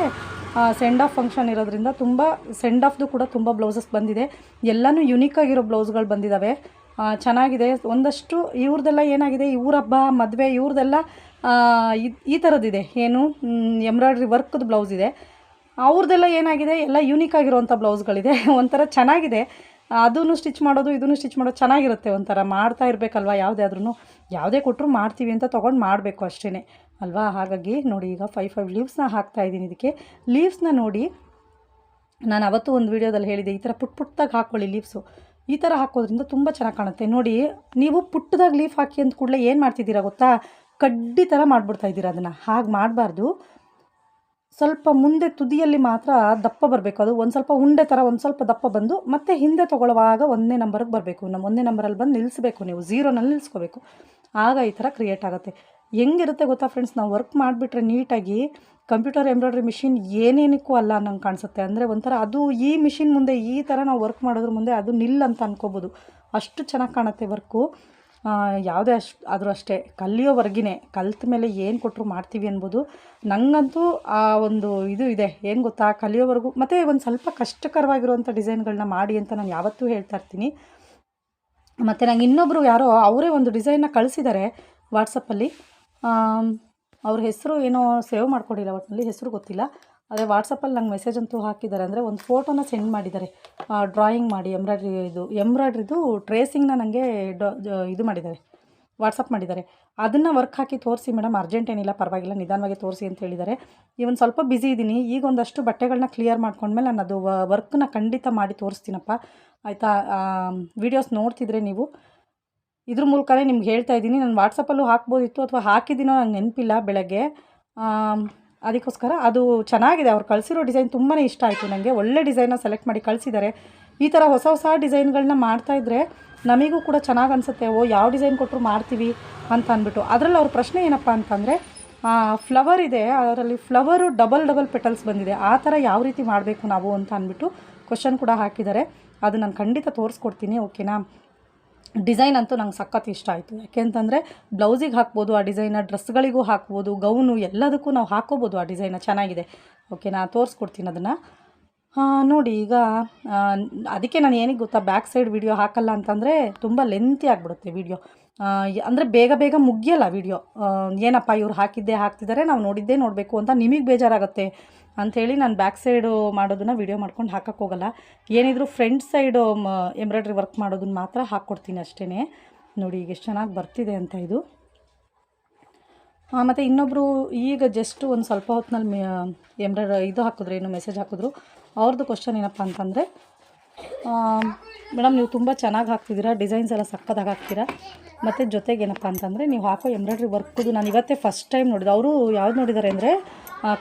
Speaker 1: ಸೆಂಡ್ ಆಫ್ ಫಂಕ್ಷನ್ ಇರೋದ್ರಿಂದ ತುಂಬ ಸೆಂಡ್ ಆಫ್ದು ಕೂಡ ತುಂಬ ಬ್ಲೌಸಸ್ ಬಂದಿದೆ. ಎಲ್ಲನೂ ಯುನೀಕ್ ಆಗಿರೋ ಬ್ಲೌಸ್ಗಳು ಬಂದಿದ್ದಾವೆ ಚೆನ್ನಾಗಿದೆ. ಒಂದಷ್ಟು ಇವ್ರದ್ದೆಲ್ಲ ಏನಾಗಿದೆ? ಇವ್ರ ಹಬ್ಬ, ಮದುವೆ ಇವ್ರದ್ದೆಲ್ಲ ಈ ಥರದ್ದಿದೆ ಏನು ಎಂಬ್ರಾಯ್ಡ್ರಿ ವರ್ಕ್ದು ಬ್ಲೌಸ್ ಇದೆ. ಅವ್ರದ್ದೆಲ್ಲ ಏನಾಗಿದೆ? ಎಲ್ಲ ಯೂನಿಕ್ ಆಗಿರುವಂಥ ಬ್ಲೌಸ್ಗಳಿದೆ. [LAUGHS] ಒಂಥರ ಚೆನ್ನಾಗಿದೆ. ಅದನ್ನು ಸ್ಟಿಚ್ ಮಾಡೋದು, ಇದನ್ನು ಸ್ಟಿಚ್ ಮಾಡೋದು ಚೆನ್ನಾಗಿರುತ್ತೆ. ಒಂಥರ ಮಾಡ್ತಾ ಇರಬೇಕಲ್ವ? ಯಾವುದೇ ಆದ್ರೂ ಯಾವುದೇ ಕೊಟ್ಟರು ಮಾಡ್ತೀವಿ ಅಂತ ತೊಗೊಂಡು ಮಾಡಬೇಕು ಅಷ್ಟೇ ಅಲ್ವಾ? ಹಾಗಾಗಿ ನೋಡಿ, ಈಗ ಫೈವ್ ಫೈವ್ ಲೀವ್ಸ್ನ ಹಾಕ್ತಾ ಇದ್ದೀನಿ ಇದಕ್ಕೆ. ಲೀವ್ಸ್ನ ನೋಡಿ, ನಾನು ಅವತ್ತು ಒಂದು ವೀಡಿಯೋದಲ್ಲಿ ಹೇಳಿದೆ ಈ ಥರ ಪುಟ್ ಪುಟ್ಟದಾಗಿ ಹಾಕ್ಕೊಳ್ಳಿ ಲೀವ್ಸು ಈ ಥರ ಹಾಕೋದ್ರಿಂದ ತುಂಬ ಚೆನ್ನಾಗಿ ಕಾಣುತ್ತೆ. ನೋಡಿ, ನೀವು ಪುಟ್ಟದಾಗಿ ಲೀಫ್ ಹಾಕಿ ಅಂದ ಕೂಡಲೇ ಏನು ಮಾಡ್ತಿದ್ದೀರಾ ಗೊತ್ತಾ? ಕಡ್ಡಿ ಥರ ಮಾಡಿಬಿಡ್ತಾ ಇದ್ದೀರಾ ಅದನ್ನು. ಹಾಗೆ ಮಾಡಬಾರ್ದು. ಸ್ವಲ್ಪ ಮುಂದೆ ತುದಿಯಲ್ಲಿ ಮಾತ್ರ ದಪ್ಪ ಬರಬೇಕು. ಅದು ಒಂದು ಸ್ವಲ್ಪ ಉಂಡೆ ಥರ ಒಂದು ಸ್ವಲ್ಪ ದಪ್ಪ ಬಂದು ಮತ್ತೆ ಹಿಂದೆ ತೊಗೊಳ್ಳುವಾಗ ಒಂದನೇ ನಂಬರ್ಗೆ ಬರಬೇಕು. ನಮ್ಮ ಒಂದನೇ ನಂಬರಲ್ಲಿ ಬಂದು ನಿಲ್ಲಿಸ್ಬೇಕು ನೀವು. ಝೀರೋನಲ್ಲಿ ನಿಲ್ಲಿಸ್ಕೋಬೇಕು ಆಗ ಈ ಥರ ಕ್ರಿಯೇಟ್ ಆಗುತ್ತೆ. ಹೆಂಗಿರುತ್ತೆ ಗೊತ್ತಾ ಫ್ರೆಂಡ್ಸ್ ನಾವು ವರ್ಕ್ ಮಾಡಿಬಿಟ್ರೆ ನೀಟಾಗಿ ಕಂಪ್ಯೂಟರ್ ಎಂಬ್ರಾಯ್ಡ್ರಿ ಮಿಷಿನ್ ಏನೇನಕ್ಕೂ ಅಲ್ಲ ಅನ್ನಂಗೆ ಕಾಣಿಸುತ್ತೆ. ಅಂದರೆ ಒಂಥರ ಅದು ಈ ಮಿಷಿನ್ ಮುಂದೆ ಈ ಥರ ನಾವು ವರ್ಕ್ ಮಾಡೋದ್ರ ಮುಂದೆ ಅದು ನಿಲ್ ಅಂತ ಅನ್ಕೋಬೋದು. ಅಷ್ಟು ಚೆನ್ನಾಗಿ ಕಾಣುತ್ತೆ ವರ್ಕು ಯಾವುದೇ ಅಷ್ಟು ಆದರೂ ಅಷ್ಟೇ ಕಲಿಯೋವರೆಗಿನೇ ಕಲ್ತ ಮೇಲೆ ಏನು ಕೊಟ್ಟರು ಮಾಡ್ತೀವಿ ಅನ್ಬೋದು. ನನಗಂತೂ ಆ ಒಂದು ಇದು ಇದೆ. ಏನು ಗೊತ್ತಾ? ಕಲಿಯೋವರೆಗೂ ಮತ್ತು ಒಂದು ಸ್ವಲ್ಪ ಕಷ್ಟಕರವಾಗಿರುವಂಥ ಡಿಸೈನ್ಗಳನ್ನ ಮಾಡಿ ಅಂತ ನಾನು ಯಾವತ್ತೂ ಹೇಳ್ತಾ ಇರ್ತೀನಿ. ಮತ್ತು ನಂಗೆ ಇನ್ನೊಬ್ಬರು ಯಾರೋ, ಅವರೇ ಒಂದು ಡಿಸೈನ್ನ ಕಳಿಸಿದ್ದಾರೆ ವಾಟ್ಸಪ್ಪಲ್ಲಿ ಅವ್ರ ಹೆಸರು ಏನೋ ಸೇವ್ ಮಾಡ್ಕೊಂಡಿಲ್ಲ ಒಟ್ಟಿನಲ್ಲಿ ಹೆಸರು ಗೊತ್ತಿಲ್ಲ. ಅದೇ ವಾಟ್ಸಪ್ಪಲ್ಲಿ ನಂಗೆ ಮೆಸೇಜ್ ಅಂತೂ ಹಾಕಿದ್ದಾರೆ. ಅಂದರೆ ಒಂದು ಫೋಟೋನ ಸೆಂಡ್ ಮಾಡಿದ್ದಾರೆ. ಡ್ರಾಯಿಂಗ್ ಮಾಡಿ ಎಂಬ್ರಾಯ್ಡ್ರಿ ಇದು ಎಂಬ್ರಾಯ್ಡ್ರಿದು ಟ್ರೇಸಿಂಗ್ನ ನನಗೆ ಇದು ಮಾಡಿದ್ದಾರೆ. ವಾಟ್ಸಪ್ ಮಾಡಿದ್ದಾರೆ. ಅದನ್ನು ವರ್ಕ್ ಹಾಕಿ ತೋರಿಸಿ ಮೇಡಮ್ ಅರ್ಜೆಂಟ್ ಏನಿಲ್ಲ, ಪರವಾಗಿಲ್ಲ, ನಿಧಾನವಾಗಿ ತೋರಿಸಿ ಅಂತ ಹೇಳಿದ್ದಾರೆ. ಇವನ್ ಸ್ವಲ್ಪ ಬ್ಯುಸಿ ಇದ್ದೀನಿ ಈಗ ಒಂದಷ್ಟು ಬಟ್ಟೆಗಳನ್ನ ಕ್ಲಿಯರ್ ಮಾಡ್ಕೊಂಡ್ಮೇಲೆ ನಾನು ಅದು ವರ್ಕ್ನ ಖಂಡಿತ ಮಾಡಿ ತೋರಿಸ್ತೀನಪ್ಪ. ಆಯಿತಾ? ವೀಡಿಯೋಸ್ ನೋಡ್ತಿದ್ರೆ ನೀವು. ಇದ್ರ ಮೂಲಕನೇ ನಿಮ್ಗೆ ಹೇಳ್ತಾ ಇದ್ದೀನಿ ನಾನು ವಾಟ್ಸಪ್ಪಲ್ಲೂ ಹಾಕ್ಬೋದಿತ್ತು ಅಥವಾ ಹಾಕಿದ್ದೀನೋ ನಂಗೆ ನೆನಪಿಲ್ಲ ಬೆಳಗ್ಗೆ. ಅದಕ್ಕೋಸ್ಕರ ಅದು ಚೆನ್ನಾಗಿದೆ. ಅವ್ರು ಕಳಿಸಿರೋ ಡಿಸೈನ್ ತುಂಬಾ ಇಷ್ಟ ಆಯಿತು ನನಗೆ ಒಳ್ಳೆ ಡಿಸೈನ್ನ ಸೆಲೆಕ್ಟ್ ಮಾಡಿ ಕಳಿಸಿದ್ದಾರೆ. ಈ ಥರ ಹೊಸ ಹೊಸ ಡಿಸೈನ್ಗಳನ್ನ ಮಾಡ್ತಾಯಿದ್ರೆ ನಮಗೂ ಕೂಡ ಚೆನ್ನಾಗಿ ಅನಿಸುತ್ತೆ. ಓ, ಯಾವ ಡಿಸೈನ್ ಕೊಟ್ಟರು ಮಾಡ್ತೀವಿ ಅಂತ ಅಂದ್ಬಿಟ್ಟು. ಅದರಲ್ಲಿ ಅವ್ರ ಪ್ರಶ್ನೆ ಏನಪ್ಪ ಅಂತಂದರೆ ಫ್ಲವರ್ ಇದೆ. ಅದರಲ್ಲಿ ಫ್ಲವರು ಡಬಲ್ ಡಬಲ್ ಪೆಟಲ್ಸ್ ಬಂದಿದೆ. ಆ ಥರ ಯಾವ ರೀತಿ ಮಾಡಬೇಕು ನಾವು ಅಂತ ಅಂದ್ಬಿಟ್ಟು ಕ್ವಶನ್ ಕೂಡ ಹಾಕಿದ್ದಾರೆ. ಅದು ನಾನು ಖಂಡಿತ ತೋರಿಸ್ಕೊಡ್ತೀನಿ. ಓಕೆನಾ? ಡಿಸೈನ್ ಅಂತೂ ನಂಗೆ ಸಖತ್ ಇಷ್ಟ ಆಯಿತು. ಯಾಕೆಂತಂದರೆ ಬ್ಲೌಸಿಗೆ ಹಾಕ್ಬೋದು, ಆ ಡಿಸೈನ ಡ್ರೆಸ್ಗಳಿಗೂ ಹಾಕ್ಬೋದು, ಗೌನು ಎಲ್ಲದಕ್ಕೂ ನಾವು ಹಾಕ್ಕೋಬೋದು ಆ ಡಿಸೈನ ಚೆನ್ನಾಗಿದೆ. ಓಕೆ ನಾನು ತೋರಿಸ್ಕೊಡ್ತೀನಿ ಅದನ್ನು ನೋಡಿ ಈಗ ಅದಕ್ಕೆ ನಾನು ಏನಿಗೆ ಗೊತ್ತಾ ಬ್ಯಾಕ್ ಸೈಡ್ ವಿಡಿಯೋ ಹಾಕಲ್ಲ ಅಂತಂದರೆ ತುಂಬ ಲೆಂತಿ ಆಗಿಬಿಡುತ್ತೆ ವಿಡಿಯೋ ಅಂದರೆ ಬೇಗ ಬೇಗ ಮುಗಿಯಲ್ಲ ವಿಡಿಯೋ ಏನಪ್ಪ ಇವ್ರು ಹಾಕಿದ್ದೇ ಹಾಕ್ತಿದ್ದಾರೆ ನಾವು ನೋಡಿದ್ದೇ ನೋಡಬೇಕು ಅಂತ ನಿಮಗೆ ಬೇಜಾರಾಗುತ್ತೆ. ಅಂಥೇಳಿ ನಾನು ಬ್ಯಾಕ್ ಸೈಡು ಮಾಡೋದನ್ನು ವಿಡಿಯೋ ಮಾಡ್ಕೊಂಡು ಹಾಕಕ್ಕೆ ಹೋಗಲ್ಲ. ಏನಿದ್ರು ಫ್ರಂಟ್ ಸೈಡು ಎಂಬ್ರಾಯ್ಡ್ರಿ ವರ್ಕ್ ಮಾಡೋದನ್ನ ಮಾತ್ರ ಹಾಕ್ಕೊಡ್ತೀನಿ ಅಷ್ಟೇ ನೋಡಿ ಈಗ ಎಷ್ಟು ಚೆನ್ನಾಗಿ ಬರ್ತಿದೆ ಅಂತ ಇದು. ಮತ್ತು ಇನ್ನೊಬ್ಬರು ಈಗ ಜಸ್ಟ್ ಒಂದು ಸ್ವಲ್ಪ ಹೊತ್ತಿನಲ್ಲಿ ಎಂಬ್ರಾಯ್ಡ್ರಿ ಇದು ಹಾಕಿದ್ರು, ಏನು ಮೆಸೇಜ್ ಹಾಕಿದ್ರು ಅವ್ರದ್ದು ಕ್ವಶನ್ ಏನಪ್ಪ ಅಂತಂದರೆ ಮೇಡಮ್, ನೀವು ತುಂಬ ಚೆನ್ನಾಗಿ ಹಾಕ್ತಿದ್ದೀರಾ, ಡಿಸೈನ್ಸ್ ಎಲ್ಲ ಸಕ್ಕತ್ತಾಗಿ ಹಾಕ್ತೀರಾ. ಮತ್ತು ಜೊತೆಗೆ ಏನಪ್ಪ ಅಂತಂದರೆ ನೀವು ಹಾಕೋ ಎಂಬ್ರಾಯ್ಡ್ರಿ ವರ್ಕ್ದು ನಾನು ಇವತ್ತೇ ಫಸ್ಟ್ ಟೈಮ್ ನೋಡಿದೆ ಅವರು ಯಾವ್ದು ನೋಡಿದ್ದಾರೆ ಅಂದರೆ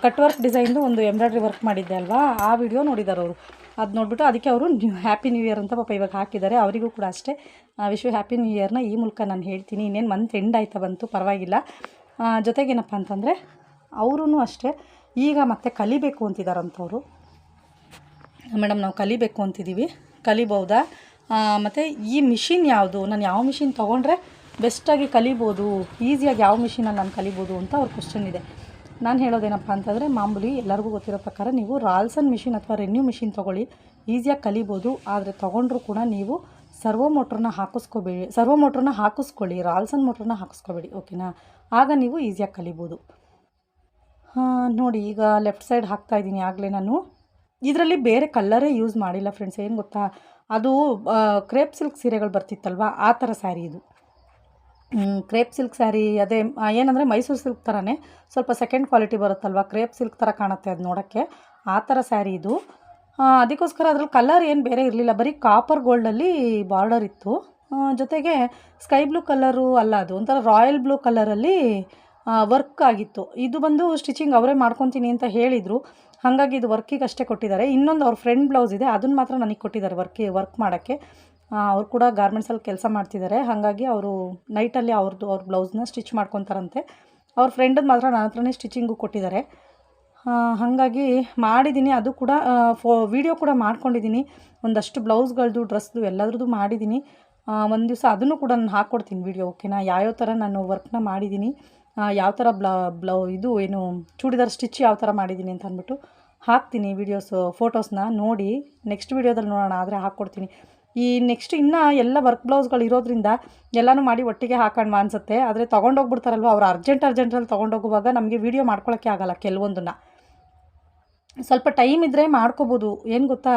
Speaker 1: ಕಟ್ ವರ್ಕ್ ಡಿಸೈನ್ದು ಒಂದು ಎಂಬ್ರಾಯ್ಡ್ರಿ ವರ್ಕ್ ಮಾಡಿದ್ದೆ ಅಲ್ವಾ? ಆ ವಿಡಿಯೋ ನೋಡಿದ್ದಾರೆ ಅವರು. ಅದು ನೋಡಿಬಿಟ್ಟು ಅದಕ್ಕೆ ಅವರು ನ್ಯೂ ಹ್ಯಾಪಿ ನ್ಯೂ ಇಯರ್ ಅಂತ ಪಾಪ ಇವಾಗ ಹಾಕಿದ್ದಾರೆ. ಅವರಿಗೂ ಕೂಡ ಅಷ್ಟೇ ವಿಶ್ವ ಹ್ಯಾಪಿ ನ್ಯೂ ಇಯರ್ನ ಈ ಮೂಲಕ ನಾನು ಹೇಳ್ತೀನಿ. ಇನ್ನೇನು ಮಂತ್ ಎಂಡ್ ಆಯ್ತಾ ಬಂತು, ಪರವಾಗಿಲ್ಲ. ಜೊತೆಗೇನಪ್ಪ ಅಂತಂದರೆ ಅವರೂ ಅಷ್ಟೇ, ಈಗ ಮತ್ತೆ ಕಲಿಬೇಕು ಅಂತಿದ್ದಾರಂಥವ್ರು ಮೇಡಮ್ ನಾವು ಕಲಿಬೇಕು ಅಂತಿದ್ದೀವಿ. ಕಲಿಬೋದಾ? ಮತ್ತು ಈ ಮಿಷಿನ್ ಯಾವುದು? ನಾನು ಯಾವ ಮಿಷಿನ್ ತೊಗೊಂಡ್ರೆ ಬೆಸ್ಟಾಗಿ ಕಲಿಬೋದು ಈಸಿಯಾಗಿ ಯಾವ ಮಿಷಿನಲ್ಲಿ ನಾನು ಕಲಿಬೋದು ಅಂತ ಅವ್ರ ಕ್ವಶನ್ ಇದೆ. ನಾನು ಹೇಳೋದೇನಪ್ಪ ಅಂತಂದರೆ ಮಾಮೂಲಿ ಎಲ್ಲರಿಗೂ ಗೊತ್ತಿರೋ ಪ್ರಕಾರ ನೀವು ರಾಲ್ಸನ್ ಮಿಷಿನ್ ಅಥವಾ ರೆನ್ಯೂ ಮಿಷಿನ್ ತೊಗೊಳ್ಳಿ. ಈಸಿಯಾಗಿ ಕಲಿಬೋದು, ಆದರೆ ತೊಗೊಂಡ್ರೂ ಕೂಡ ನೀವು ಸರ್ವೋ ಮೋಟ್ರನ್ನ ಹಾಕಿಸ್ಕೋಬೇಡಿ, ಸರ್ವೋ ಮೋಟ್ರನ್ನ ಹಾಕಿಸ್ಕೊಳ್ಳಿ, ರಾಲ್ಸನ್ ಮೋಟ್ರನ್ನ ಹಾಕಿಸ್ಕೋಬೇಡಿ, ಓಕೆನಾ? ಆಗ ನೀವು ಈಸಿಯಾಗಿ ಕಲಿಬೋದು. ನೋಡಿ ಈಗ ಲೆಫ್ಟ್ ಸೈಡ್ ಹಾಕ್ತಾಯಿದ್ದೀನಿ ಆಗಲೇ ನಾನು. ಇದರಲ್ಲಿ ಬೇರೆ ಕಲ್ಲರೇ ಯೂಸ್ ಮಾಡಿಲ್ಲ ಫ್ರೆಂಡ್ಸ್ ಏನು ಗೊತ್ತಾ? ಅದು ಕ್ರೇಪ್ ಸಿಲ್ಕ್ ಸೀರೆಗಳು ಬರ್ತಿತ್ತಲ್ವ? ಆ ಥರ ಸ್ಯಾರಿ ಇದು. ಕ್ರೇಪ್ ಸಿಲ್ಕ್ ಸ್ಯಾರಿ ಅದೇ ಏನಂದರೆ ಮೈಸೂರು ಸಿಲ್ಕ್ ಥರನೇ ಸ್ವಲ್ಪ ಸೆಕೆಂಡ್ ಕ್ವಾಲಿಟಿ ಬರುತ್ತಲ್ವ? ಕ್ರೇಪ್ ಸಿಲ್ಕ್ ಥರ ಕಾಣುತ್ತೆ ಅದು ನೋಡೋಕ್ಕೆ. ಆ ಥರ ಸ್ಯಾರಿ ಇದು. ಅದಕ್ಕೋಸ್ಕರ ಅದ್ರಲ್ಲಿ ಕಲರ್ ಏನು ಬೇರೆ ಇರಲಿಲ್ಲ. ಬರೀ ಕಾಪರ್ ಗೋಲ್ಡಲ್ಲಿ ಬಾರ್ಡರ್ ಇತ್ತು. ಜೊತೆಗೆ ಸ್ಕೈ ಬ್ಲೂ ಕಲರು ಅಲ್ಲ ಅದು. ಒಂಥರ ರಾಯಲ್ ಬ್ಲೂ ಕಲರಲ್ಲಿ ವರ್ಕ್ ಆಗಿತ್ತು. ಇದು ಬಂದು ಸ್ಟಿಚಿಂಗ್ ಅವರೇ ಮಾಡ್ಕೊತೀನಿ ಅಂತ ಹೇಳಿದರು. ಹಾಗಾಗಿ ಇದು ವರ್ಕಿಗೆ ಅಷ್ಟೇ ಕೊಟ್ಟಿದ್ದಾರೆ. ಇನ್ನೊಂದು ಅವ್ರ ಫ್ರೆಂಡ್ ಬ್ಲೌಸ್ ಇದೆ ಅದನ್ನು ಮಾತ್ರ ನನಗೆ ಕೊಟ್ಟಿದ್ದಾರೆ ವರ್ಕಿ ವರ್ಕ್ ಮಾಡೋಕ್ಕೆ. ಅವ್ರು ಕೂಡ ಗಾರ್ಮೆಂಟ್ಸಲ್ಲಿ ಕೆಲಸ ಮಾಡ್ತಿದ್ದಾರೆ. ಹಾಗಾಗಿ ಅವರು ನೈಟಲ್ಲಿ ಅವ್ರದ್ದು ಅವ್ರ ಬ್ಲೌಸ್ನ ಸ್ಟಿಚ್ ಮಾಡ್ಕೊತಾರಂತೆ. ಅವ್ರ ಫ್ರೆಂಡದ್ದು ಮಾತ್ರ ನನ್ನ ಹತ್ರನೇ ಸ್ಟಿಚಿಂಗು ಕೊಟ್ಟಿದ್ದಾರೆ. ಹಾಗಾಗಿ ಮಾಡಿದ್ದೀನಿ ಅದು ಕೂಡ ಫೋ ವಿಡಿಯೋ ಕೂಡ ಮಾಡ್ಕೊಂಡಿದ್ದೀನಿ ಒಂದಷ್ಟು ಬ್ಲೌಸ್ಗಳದ್ದು ಡ್ರೆಸ್ದು ಎಲ್ಲದ್ರದ್ದು ಮಾಡಿದ್ದೀನಿ ಒಂದು ದಿವಸ ಅದನ್ನು ಕೂಡ ನಾನು ಹಾಕ್ಕೊಡ್ತೀನಿ ವೀಡಿಯೋ ಓಕೆನಾ ಯಾವ್ಯಾವ ಥರ ನಾನು ವರ್ಕ್ನ ಮಾಡಿದ್ದೀನಿ ಯಾವ ಥರ ಬ್ಲ, ಬ್ಲೌ, ಇದು ಏನು ಚೂಡಿದಾರ್ ಸ್ಟಿಚ್ ಯಾವ ಥರ ಮಾಡಿದ್ದೀನಿ ಅಂತ ಅಂದ್ಬಿಟ್ಟು ಹಾಕ್ತೀನಿ ವೀಡಿಯೋಸು ಫೋಟೋಸ್ನ ನೋಡಿ ನೆಕ್ಸ್ಟ್ ವೀಡಿಯೋದಲ್ಲಿ ನೋಡೋಣ, ಆದರೆ ಹಾಕ್ಕೊಡ್ತೀನಿ. ಈ ನೆಕ್ಸ್ಟ್ ಇನ್ನೂ ಎಲ್ಲ ವರ್ಕ್ ಬ್ಲೌಸ್ಗಳು ಇರೋದ್ರಿಂದ ಎಲ್ಲನೂ ಮಾಡಿ ಒಟ್ಟಿಗೆ ಹಾಕೋಣ ಅನಿಸುತ್ತೆ. ಆದರೆ ತೊಗೊಂಡೋಗ್ಬಿಡ್ತಾರಲ್ವ, ಅವ್ರು ಅರ್ಜೆಂಟ್ ಅರ್ಜೆಂಟಲ್ಲಿ ತೊಗೊಂಡೋಗುವಾಗ ನಮಗೆ ವೀಡಿಯೋ ಮಾಡ್ಕೊಳ್ಳೋಕ್ಕೆ ಆಗಲ್ಲ, ಕೆಲವೊಂದನ್ನು. ಸ್ವಲ್ಪ ಟೈಮ್ ಇದ್ದರೆ ಮಾಡ್ಕೋಬೋದು. ಏನು ಗೊತ್ತಾ?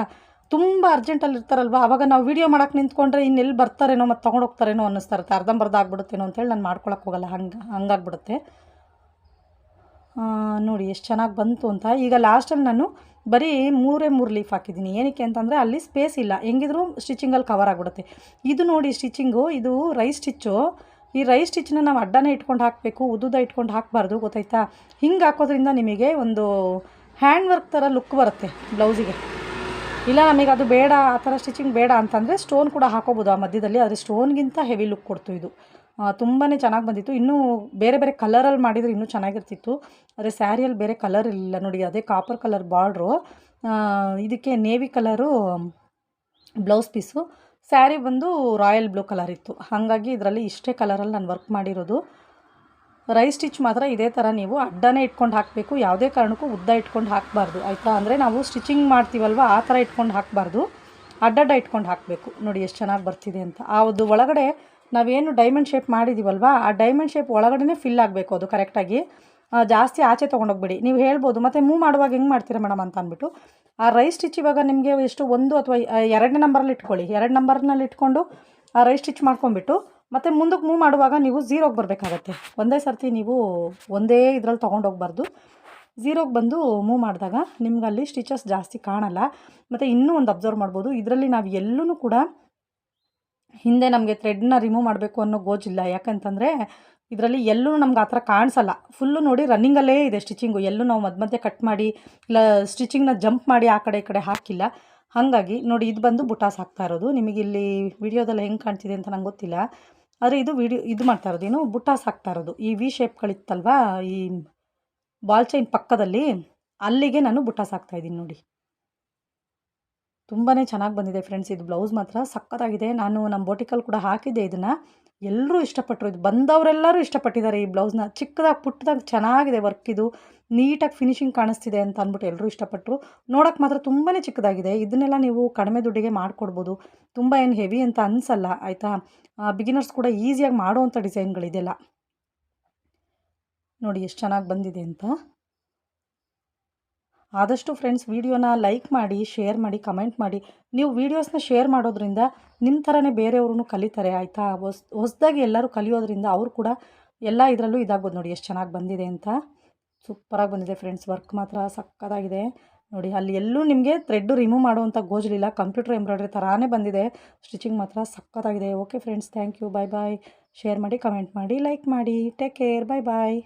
Speaker 1: ತುಂಬ ಅರ್ಜೆಂಟಲ್ಲಿ ಇರ್ತಾರಲ್ವ? ಅವಾಗ ನಾವು ವೀಡಿಯೋ ಮಾಡೋಕೆ ನಿಂತ್ಕೊಂಡ್ರೆ ಇನ್ನೆಲ್ಲಿ ಬರ್ತಾರೇನೋ ಮತ್ತು ತೊಗೊಂಡೋಗ್ತಾರೇನೋ ಅನ್ನಿಸ್ತಾ ಇರುತ್ತೆ. ಅರ್ಧಂಬರ್ಧ ಆಗ್ಬಿಡುತ್ತೇನೋ ಅಂತೇಳಿ ನಾನು ಮಾಡ್ಕೊಳಕ್ಕೆ ಹೋಗಲ್ಲ. ಹಂಗೆ, ಹಂಗಾಗ್ಬಿಡುತ್ತೆ. ನೋಡಿ ಎಷ್ಟು ಚೆನ್ನಾಗಿ ಬಂತು ಅಂತ. ಈಗ ಲಾಸ್ಟಲ್ಲಿ ನಾನು ಬರೀ ಮೂರೇ ಮೂರು ಲೀಫ್ ಹಾಕಿದ್ದೀನಿ. ಏನಕ್ಕೆ ಅಂತಂದರೆ ಅಲ್ಲಿ ಸ್ಪೇಸ್ ಇಲ್ಲ. ಹೆಂಗಿದ್ರೂ ಸ್ಟಿಚಿಂಗಲ್ಲಿ ಕವರ್ ಆಗಿಬಿಡುತ್ತೆ. ಇದು ನೋಡಿ ಸ್ಟಿಚಿಂಗು ಇದು ರೈ ಸ್ಟಿಚ್ಚು ಈ ರೈ ಸ್ಟಿಚ್ನ ನಾವು ಅಡ್ಡನೇ ಇಟ್ಕೊಂಡು ಹಾಕಬೇಕು ಉದ್ದುದ ಇಟ್ಕೊಂಡು ಹಾಕಬಾರ್ದು, ಗೊತ್ತಾಯ್ತಾ? ಹಿಂಗೆ ಹಾಕೋದ್ರಿಂದ ನಿಮಗೆ ಒಂದು ಹ್ಯಾಂಡ್ ವರ್ಕ್ ಥರ ಲುಕ್ ಬರುತ್ತೆ ಬ್ಲೌಸಿಗೆ ಇಲ್ಲ, ನಮಗೆ ಅದು ಬೇಡ, ಆ ಥರ ಸ್ಟಿಚಿಂಗ್ ಬೇಡ ಅಂತಂದರೆ ಸ್ಟೋನ್ ಕೂಡ ಹಾಕೋಬೋದು ಆ ಮಧ್ಯದಲ್ಲಿ. ಆದರೆ ಸ್ಟೋನ್ಗಿಂತ ಹೆವಿ ಲುಕ್ ಕೊಡ್ತು ಇದು. ತುಂಬಾ ಚೆನ್ನಾಗಿ ಬಂದಿತ್ತು. ಇನ್ನೂ ಬೇರೆ ಬೇರೆ ಕಲರಲ್ಲಿ ಮಾಡಿದರೆ ಇನ್ನೂ ಚೆನ್ನಾಗಿರ್ತಿತ್ತು. ಆದರೆ ಸ್ಯಾರಿಯಲ್ಲಿ ಬೇರೆ ಕಲರ್ ಇಲ್ಲ ನೋಡಿ, ಅದೇ ಕಾಪರ್ ಕಲರ್ ಬಾರ್ಡ್ರು ಇದಕ್ಕೆ navy colour blouse piece sari ಬಂದು ರಾಯಲ್ ಬ್ಲೂ ಕಲರ್ ಇತ್ತು. ಹಾಗಾಗಿ ಇದರಲ್ಲಿ ಇಷ್ಟೇ ಕಲರಲ್ಲಿ ನಾನು ವರ್ಕ್ ಮಾಡಿರೋದು. ರೈ ಸ್ಟಿಚ್ ಮಾತ್ರ ಇದೇ ಥರ ನೀವು ಅಡ್ಡನೇ ಇಟ್ಕೊಂಡು ಹಾಕಬೇಕು. ಯಾವುದೇ ಕಾರಣಕ್ಕೂ ಉದ್ದ ಇಟ್ಕೊಂಡು ಹಾಕಬಾರ್ದು. ಆಯಿತಾ? ಅಂದರೆ ನಾವು ಸ್ಟಿಚಿಂಗ್ ಮಾಡ್ತೀವಲ್ವ? ಆ ಥರ ಇಟ್ಕೊಂಡು ಹಾಕಬಾರ್ದು. ಅಡ್ಡಡ್ಡ ಇಟ್ಕೊಂಡು ಹಾಕಬೇಕು. ನೋಡಿ ಎಷ್ಟು ಚೆನ್ನಾಗಿ ಬರ್ತಿದೆ ಅಂತ. ಆ ಒಂದು ಒಳಗಡೆ ನಾವೇನು ಡೈಮಂಡ್ ಶೇಪ್ ಮಾಡಿದ್ದೀವಲ್ವ ಆ ಡೈಮಂಡ್ ಶೇಪ್ ಒಳಗಡೆ ಫಿಲ್ ಆಗಬೇಕು ಅದು ಕರೆಕ್ಟಾಗಿ ಜಾಸ್ತಿ ಆಚೆ ತೊಗೊಂಡೋಗ್ಬೇಡಿ. ನೀವು ಹೇಳ್ಬೋದು, ಮತ್ತು ಮೂವ್ ಮಾಡುವಾಗ ಹೆಂಗೆ ಮಾಡ್ತೀರಾ ಮೇಡಮ್ ಅಂತ ಅಂದ್ಬಿಟ್ಟು. ಆ ರೈ ಸ್ಟಿಚ್ ಇವಾಗ ನಿಮಗೆ ಎಷ್ಟು ಒಂದು ಅಥವಾ ಎರಡನೇ ನಂಬರಲ್ಲಿ ಇಟ್ಕೊಳ್ಳಿ. ಎರಡು ನಂಬರ್ನಲ್ಲಿ ಇಟ್ಕೊಂಡು ಆ ರೈ ಸ್ಟಿಚ್ ಮಾಡ್ಕೊಂಬಿಟ್ಟು ಮತ್ತು ಮುಂದಕ್ಕೆ ಮೂವ್ ಮಾಡುವಾಗ ನೀವು ಝೀರೋಗೆ ಬರಬೇಕಾಗತ್ತೆ. ಒಂದೇ ಸರ್ತಿ ನೀವು ಒಂದೇ ಇದ್ರಲ್ಲಿ ತೊಗೊಂಡೋಗ್ಬಾರ್ದು. ಝೀರೋಗೆ ಬಂದು ಮೂವ್ ಮಾಡಿದಾಗ ನಿಮ್ಗೆ ಅಲ್ಲಿ ಸ್ಟಿಚಸ್ ಜಾಸ್ತಿ ಕಾಣಲ್ಲ. ಮತ್ತು ಇನ್ನೂ ಒಂದು ಅಬ್ಸರ್ವ್ ಮಾಡ್ಬೋದು. ಇದರಲ್ಲಿ ನಾವು ಎಲ್ಲೂ ಕೂಡ ಹಿಂದೆ ನಮಗೆ ಥ್ರೆಡ್ನ ರಿಮೂವ್ ಮಾಡಬೇಕು ಅನ್ನೋ ಗೋಜಿಲ್ಲ ಯಾಕಂತಂದರೆ ಇದರಲ್ಲಿ ಎಲ್ಲೂ ನಮ್ಗೆ ಆ ಥರ ಕಾಣಿಸಲ್ಲ. ಫುಲ್ಲು ನೋಡಿ ರನ್ನಿಂಗಲ್ಲೇ ಇದೆ ಸ್ಟಿಚಿಂಗು ಎಲ್ಲೂ ನಾವು ಮಧ್ಯ ಮಧ್ಯೆ ಕಟ್ ಮಾಡಿ, ಇಲ್ಲ ಸ್ಟಿಚಿಂಗ್ನ ಜಂಪ್ ಮಾಡಿ ಆ ಕಡೆ ಈ ಕಡೆ ಹಾಕಿಲ್ಲ. ಹಾಗಾಗಿ ನೋಡಿ ಇದು ಬಂದು ಬುಟಾಸ್ ಹಾಕ್ತಾ ಇರೋದು. ನಿಮಗೆ ಇಲ್ಲಿ ವಿಡಿಯೋದಲ್ಲಿ ಹೆಂಗೆ ಕಾಣ್ತಿದೆ ಅಂತ ನಂಗೆ ಗೊತ್ತಿಲ್ಲ. ಆದರೆ ಇದು ವಿಡಿಯೋ, ಇದು ಮಾಡ್ತಾ ಇರೋದು. ಏನು ಬುಟಾಸ್ ಹಾಕ್ತಾ ಇರೋದು. ಈ ವಿ ಶೇಪ್ಗಳಿತ್ತಲ್ವಾ ಈ ಬಾಲ್ ಚೈನ್ ಪಕ್ಕದಲ್ಲಿ ಅಲ್ಲಿಗೆ ನಾನು ಬುಟಾಸ್ ಹಾಕ್ತಾ ಇದ್ದೀನಿ ನೋಡಿ. ತುಂಬಾ ಚೆನ್ನಾಗಿ ಬಂದಿದೆ ಫ್ರೆಂಡ್ಸ್ ಇದು ಬ್ಲೌಸ್ ಮಾತ್ರ ಸಕ್ಕತ್ತಾಗಿದೆ. ನಾನು ನಮ್ಮ ಬೋಟಿಕಲ್ ಕೂಡ ಹಾಕಿದ್ದೆ ಇದನ್ನು. ಎಲ್ಲರೂ ಇಷ್ಟಪಟ್ಟರು ಇದು ಬಂದವರೆಲ್ಲರೂ ಇಷ್ಟಪಟ್ಟಿದ್ದಾರೆ ಈ ಬ್ಲೌಸ್ನ ಚಿಕ್ಕದಾಗಿ, ಪುಟ್ಟದಾಗ ಚೆನ್ನಾಗಿದೆ ವರ್ಕ್ ಇದು. ನೀಟಾಗಿ ಫಿನಿಶಿಂಗ್ ಕಾಣಿಸ್ತಿದೆ ಅಂತ ಅಂದ್ಬಿಟ್ಟು ಎಲ್ಲರೂ ಇಷ್ಟಪಟ್ಟರು ನೋಡೋಕೆ ಮಾತ್ರ ತುಂಬಾ ಚಿಕ್ಕದಾಗಿದೆ. ಇದನ್ನೆಲ್ಲ ನೀವು ಕಡಿಮೆ ದುಡ್ಡಿಗೆ ಮಾಡಿಕೊಡ್ಬೋದು. ತುಂಬ ಏನು ಹೆವಿ ಅಂತ ಅನಿಸಲ್ಲ, ಆಯಿತಾ? ಬಿಗಿನರ್ಸ್ ಕೂಡ ಈಸಿಯಾಗಿ ಮಾಡುವಂಥ ಡಿಸೈನ್ಗಳಿದೆಲ್ಲ ನೋಡಿ, ಎಷ್ಟು ಚೆನ್ನಾಗಿ ಬಂದಿದೆ ಅಂತ. ಆದಷ್ಟು ಫ್ರೆಂಡ್ಸ್ ವೀಡಿಯೋನ ಲೈಕ್ ಮಾಡಿ ಶೇರ್ ಮಾಡಿ ಕಮೆಂಟ್ ಮಾಡಿ. ನೀವು ವೀಡಿಯೋಸ್ನ ಶೇರ್ ಮಾಡೋದ್ರಿಂದ ನಿಮ್ಮ ಥರನೇ ಬೇರೆಯವ್ರೂ ಕಲಿತಾರೆ, ಆಯಿತಾ? ಹೊಸ್, ಹೊಸದಾಗಿ ಎಲ್ಲರೂ ಕಲಿಯೋದ್ರಿಂದ ಅವರು ಕೂಡ ಎಲ್ಲ ಇದರಲ್ಲೂ ಇದಾಗ್ಬೋದು ನೋಡಿ ಎಷ್ಟು ಚೆನ್ನಾಗಿ ಬಂದಿದೆ ಅಂತ. ಸೂಪರಾಗಿ ಬಂದಿದೆ ಫ್ರೆಂಡ್ಸ್ ವರ್ಕ್ ಮಾತ್ರ ಸಕ್ಕತ್ತಾಗಿದೆ ನೋಡಿ ಅಲ್ಲಿ ಎಲ್ಲೂ ನಿಮಗೆ ಥ್ರೆಡ್ ರಿಮೂವ್ ಮಾಡುವಂಥ ಗೋಜಲಿಲ್ಲ ಕಂಪ್ಯೂಟರ್ ಎಂಬ್ರಾಯ್ಡ್ರಿ ಥರಾನೇ ಬಂದಿದೆ. ಸ್ಟಿಚಿಂಗ್ ಮಾತ್ರ ಸಕ್ಕತ್ತಾಗಿದೆ okay friends thank you bye bye share ಮಾಡಿ ಕಮೆಂಟ್ ಮಾಡಿ ಲೈಕ್ ಮಾಡಿ. Take care bye bye